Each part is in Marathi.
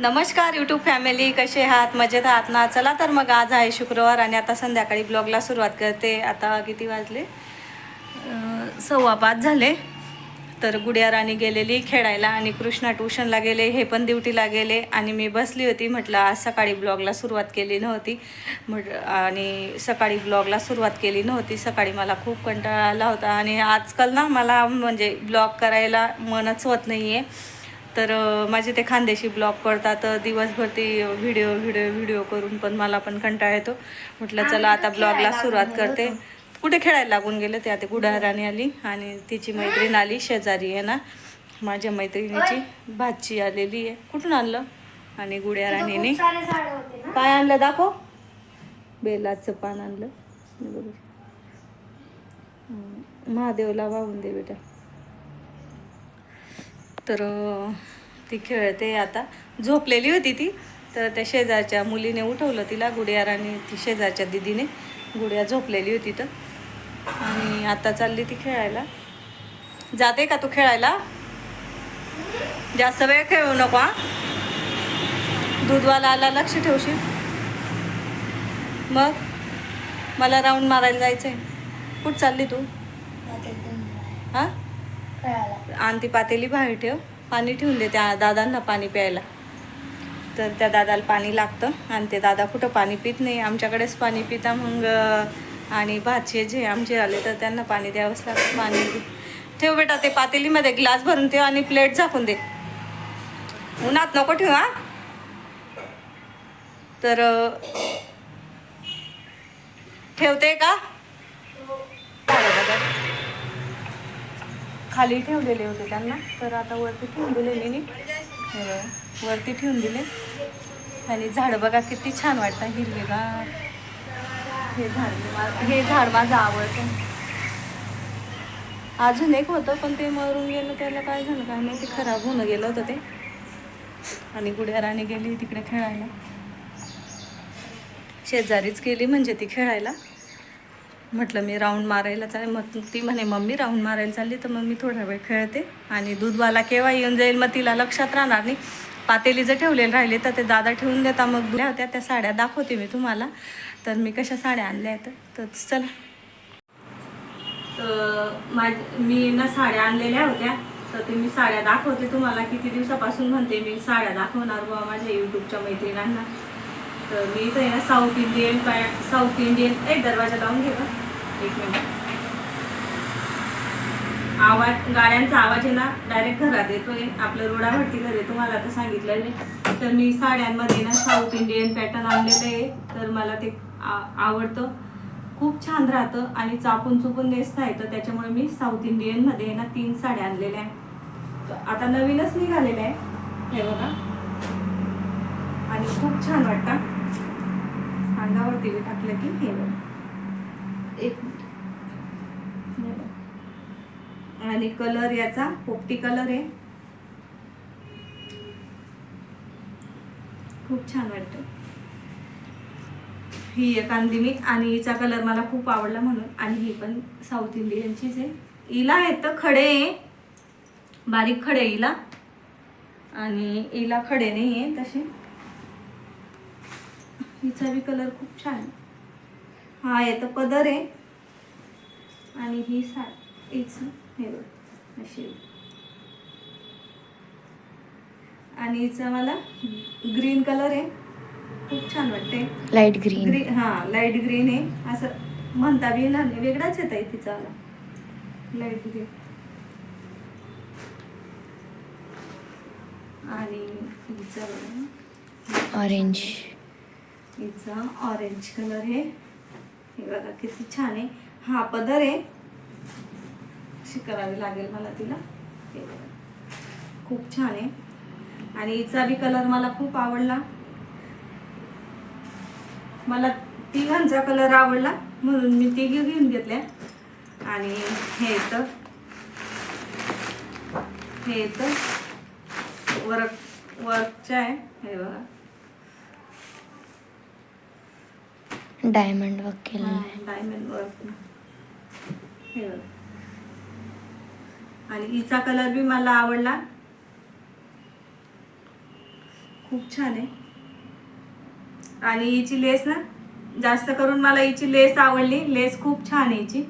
नमस्कार यूट्यूब फॅमिली कसे आहात? मजेत आहात ना? चला तर मग आज आहे शुक्रवार आणि आता संध्याकाळी ब्लॉगला सुरुवात करते. आता किती वाजले? सव्वा पाच झाले. तर गुडिया राणी गेलेली खेळायला आणि कृष्णा ट्युशनला गेले हे पण ड्युटीला गेले आणि मी बसली होती. म्हटलं आज सकाळी ब्लॉगला सुरुवात केली नव्हती. म्हट आणि सकाळी ब्लॉगला सुरुवात केली नव्हती. सकाळी मला खूप कंटाळा आला होता आणि आजकाल ना मला म्हणजे ब्लॉग करायला मनच होत नाही आहे तर माझे ते खानदेशी ब्लॉग करतात. दिवसभर ते व्हिडिओ व्हिडिओ व्हिडिओ करून पण मला पण कंटाळा येतो. म्हटलं चला आता ब्लॉगला सुरुवात करते. कुठे खेळायला लागून गेले ते आता? गुडाराणी आली आणि तिची मैत्रीण आली शेजारी आहे ना. माझ्या मैत्रिणीची भाची आलेली आहे. कुठून आणलं? आणि गुड्या राणीने काय आणलं? दाखव. बेलाचं पान आणलं. हे. हम्म, महादेवला वाहून दे बेटा. तर ती खेळते आता झोपलेली होती ती. तर त्या शेजारच्या मुलीने उठवलं तिला गुडिया आणि ती शेजारच्या दिदीने. गुडिया झोपलेली होती तर. आणि आता चालली ती खेळायला. जाते का तू खेळायला? जास्त वेळ खेळू नको हा. दूधवाला आला लक्ष ठेवशील. मग? मला राऊंड मारायला जायचं आहे कुठं चालली तू? हां? खेळायला. आणि ती पातेली बाहेर ठेव पाणी ठेवून दे त्या दादांना पाणी प्यायला. तर त्या दादाला पाणी लागतं आणि ते दादा कुठं पाणी पित नाही. आमच्याकडेच पाणी पिता मग आणि भाचे जे आमचे आले तर त्यांना पाणी द्यावंच लागतं. पाणी ठेव बेटा ते पातेलीमध्ये ग्लास भरून ठेव आणि प्लेट झाकून दे. उन्हात नको ठेव हा. तर ठेवते का झालं बघा. खाली ठेवलेले होते त्यांना. तर आता वरती ठेवून दिले मी वरती ठेवून दिले. आणि झाडं बघा किती छान वाटतं हिरवेगार. हे झाड हे झाड माझं आवडतं. अजून एक होतं पण ते मरून गेलं त्याला काय झालं काय माहिती खराब होऊन गेलं होतं ते. आणि गुड्या राणी गेली तिकडे खेळायला. शेजारीच गेली म्हणजे ती खेळायला. म्हटलं मी राऊंड मारायला चालेल मग ती म्हणे मम्मी राऊंड मारायला चालली तर मग मी थोडा वेळ खेळते आणि दूधवाला केव्हा येऊन जाईल मग तिला लक्षात राहणार नाही. पातेली जर ठेवलेलं राहिले तर ते दादा ठेवून देता मग दुऱ्या होत्या त्या साड्या दाखवते मी तुम्हाला. तर मी कशा साड्या आणल्या आहेत? तर चला. तर माझ मी ना साड्या आणलेल्या होत्या तर ते मी साड्या दाखवते तुम्हाला. किती दिवसापासून म्हणते मी साड्या दाखवणार बुवा माझ्या यूट्यूबच्या मैत्रिणांना. तर मी इथं आहे ना साऊथ इंडियन पॅट साऊथ इंडियन एक दरवाजा लावून घे एक मिनिट आवाज गाड्यांचा आवाज आहे ना डायरेक्ट घरात येतोय. आपलं रोडावरती घर आहे तुम्हाला आता सांगितलेलं आहे तर मी साड्यांमध्ये ना साऊथ इंडियन पॅटर्न आणलेलं आहे. तर मला ते आ- आवडतं. खूप छान राहतं आणि चापून चुपून नेसता येतं त्याच्यामुळे मी साऊथ इंडियनमध्ये ना तीन साड्या आणलेल्या आहेत तर आता नवीनच निघालेल्या आहे. हे बघा. आणि खूप छान वाटतं. अंगावरती मी टाकलं की हे बघा. एक. आणि कलर याचा पोपटी कलर आहे. खूप छान वाटतं. ही एक आणली मी आणि हिचा कलर मला खूप आवडला म्हणून. आणि ही पण साऊथ इंडियनचीच आहे. हिला आहेत तर खडे बारीक खडे हिला. आणि हिला खडे नाही आहे तसे. हिचा बी कलर खूप छान. हा येतं पदर आहे. आणि ही सा हीच हे बघ अशी. आणि हिचा मला ग्रीन कलर आहे. खूप छान वाटते. लाइट ग्रीन ग्रीन हा लाइट ग्रीन आहे. असं म्हणता बी येणार नाही. वेगळाच येत आहे तिचा लाइट ग्रीन आणि हिचा. ऑरेंज हिचा ऑरेंज कलर आहे. हे बघा किती छान आहे. हा पदर आहे. अशी करावी लागेल मला तिला. खूप छान आहे. आणि हिचा बी कलर मला खूप आवडला. मला तिघांचा कलर आवडला म्हणून मी तिघी घेऊन घेतल्या. आणि हे येतं. हे येतं. वर्क वर्कचा आहे. हे बघा. डायमंड वर्क आहे डायमंड वर्क. हे बघ. आणि हिचा कलर बी मला आवडला. खूप छान आहे. आणि हिची लेस ना जास्त करून मला हिची लेस आवडली. लेस खूप छान आहे हिची.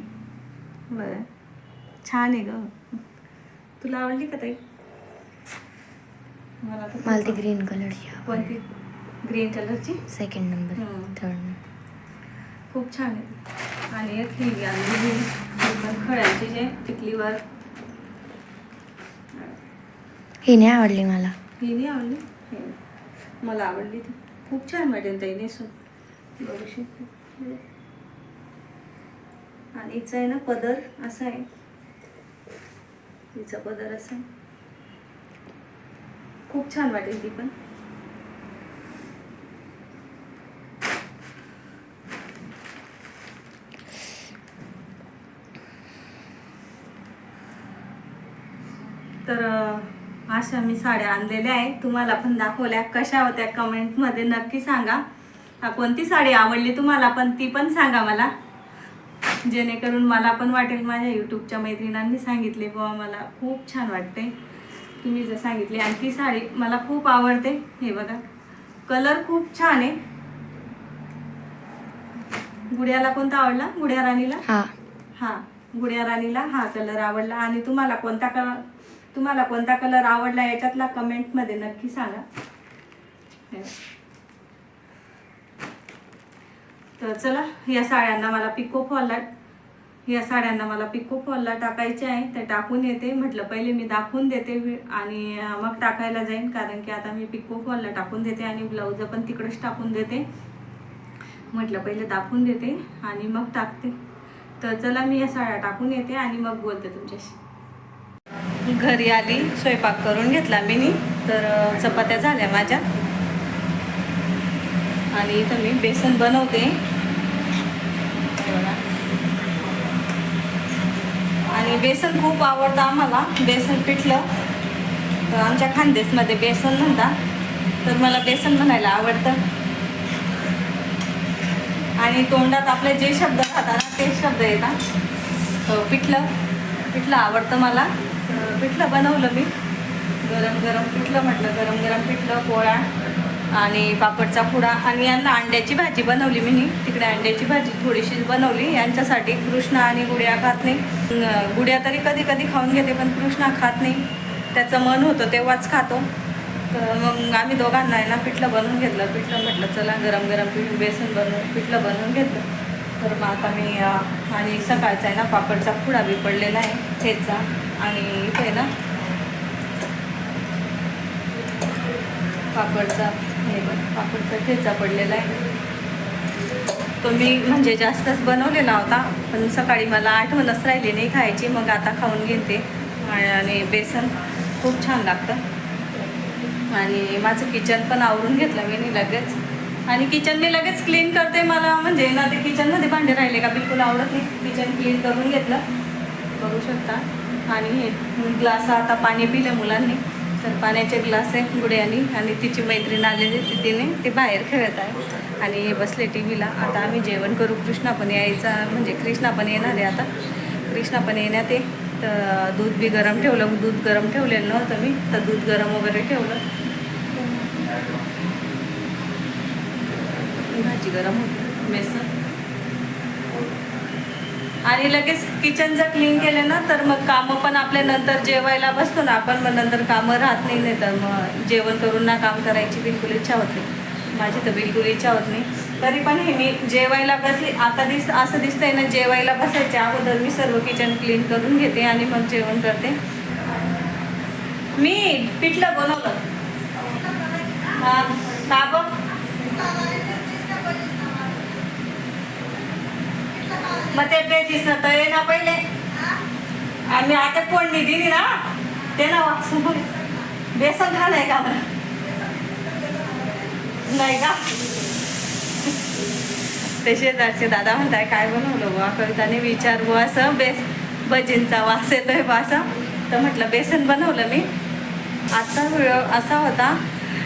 बरं. छान आहे ग. तुला आवडली का ताई? मला ती ग्रीन कलरची कोणती? ग्रीन कलरची? Second number. थर्ड खूप छान आहे. आणि एक ही एकदम खळ्याची जे टिकलीवर. ही नाही आवडली मला. ही नाही आवडली? हे. मला आवडली ती. खूप छान वाटेल ताई नेसून बघू शकते. आणि हिचा आहे ना पदर असा आहे. हिचा पदर असा आहे. खूप छान वाटेल ती पण तर अं, अशा मी साड्या आणलेल्या आहे तुम्हाला पण दाखवल्या. कशा होत्या कमेंटमध्ये नक्की सांगा. हा, कोणती साडी आवडली तुम्हाला पण ती पण सांगा मला. जेणेकरून मला पण वाटेल माझ्या यूट्यूबच्या मैत्रिणांनी सांगितले बाबा मला खूप छान वाटते तुम्ही जर सांगितले आणि ती साडी मला खूप आवडते. हे बघा. कलर खूप छान आहे. गुड्याला कोणता आवडला? गुड्या राणीला? हा. हा गुड्या राणीला हा कलर आवडला. आणि तुम्हाला कोणता कलर तुम्हाला कोणता कलर आवडला याच्यातला कमेंटमध्ये नक्की सांगा. तर चला या साड्यांना मला पिको फॉलला या साड्यांना मला पिको फॉलला टाकायचे आहे. ते टाकून येते. म्हटलं पहिले मी दाखवून देते आणि मग टाकायला जाईन कारण की आता मी पिको फॉलला टाकून देते आणि ब्लाऊज पण तिकडेच टाकून देते. म्हटलं पहिले दाखवून देते आणि मग टाकते. तर चला मी या साड्या टाकून येते आणि मग बोलते तुमच्याशी. घरी आली स्वयंपाक करून घेतला मी तर चपात्या झाल्या माझ्या. आणि इथं मी बेसन बनवते. आणि बेसन खूप आवडतं आम्हाला. बेसन पिठलं. तर आमच्या खानदेशमध्ये बेसन म्हणतात. तर मला बेसन म्हणायला आवडतं. आणि तोंडात आपले जे शब्द राहतात ना ते शब्द येतात. हो, पिठलं. पिठलं आवडतं मला. पिठलं बनवलं मी. गरम गरम पिठलं म्हटलं गरम गरम पिठलं पोळ्या आणि पापडचा पुडा आणि यांना अंड्याची भाजी बनवली मी. तिकडे अंड्याची भाजी थोडीशी बनवली. यांच्यासाठी कृष्णा आणि गुड्या खात नाही. गुड्या तरी कधी कधी खाऊन घेते पण कृष्णा खात नाही. त्याचं मन होतं तेव्हाच खातो. तर मग आम्ही दोघांना आहे ना पिठलं बनवून घेतलं. पिठलं म्हटलं चला गरम गरम पिठ बेसन बनवून पिठलं बनवून घेतलं. तर मग आता मी आणि सकाळचा आहे ना पापडचा पुडा बी पडलेला आहे ठेचा आणि इथे ना पापडचा हे बघ पापडचा ठेचा पडलेला आहे. तो मी म्हणजे जास्तच बनवलेला होता पण सकाळी मला आठवणच राहिली नाही खायची. मग आता खाऊन घेते. आणि बेसन खूप छान लागतं. आणि माझं किचन पण आवरून घेतलं मी लगेच. आणि किचन मी लगेच क्लीन करते मला. म्हणजे ना ते किचनमध्ये भांडे राहिले का? बिलकुल आवडत नाही. किचन क्लीन करून घेतलं. बघू शकता. आणि हे ग्लास आता पाणी पिलं मुलांनी. तर पाण्याचे ग्लास आहे गुड्यानी आणि तिची मैत्रीण आलेली तिने ते बाहेर खेळत आहे. आणि हे बसले टी व्हीला आता आम्ही जेवण करू. कृष्णा पण यायचा म्हणजे कृष्णा पण येणार आहे आता. कृष्णा पण येण्यात आहे. तर दूध बी गरम ठेवलं. दूध गरम ठेवलेलं नव्हतं मी. तर दूध गरम वगैरे ठेवलं. भाजी गरम होते. बेसन. आणि लगेच किचन जर क्लीन केलं ना तर मग कामं पण आपल्या नंतर जेवायला बसतो ना आपण मग नंतर कामं राहत नाही नाही तर मग जेवण करून ना काम करायची बिलकुल इच्छा होत नाही. माझी तर बिलकुल इच्छा होत नाही. तरी पण हे मी जेवायला बसली आता दिस असं दिसतंय ना जेवायला बसायच्या अगोदर मी सर्व किचन क्लीन करून घेते आणि मग जेवण करते. मी पिठलं बनवलं. हां का बघ मग ते पेटीस तर ये ना पहिले. आणि आता फोडणी दिली ना? ते ना वाचून बेसन झालं आहे का नाही का? ते शेजारचे दादा म्हणताय काय बनवलं बुवा? कविताने विचार बुवा असं बेस भजींचा वास येतोय बुवा असं. तर म्हटलं बेसन बनवलं मी. आजचा व्हिडिओ असा होता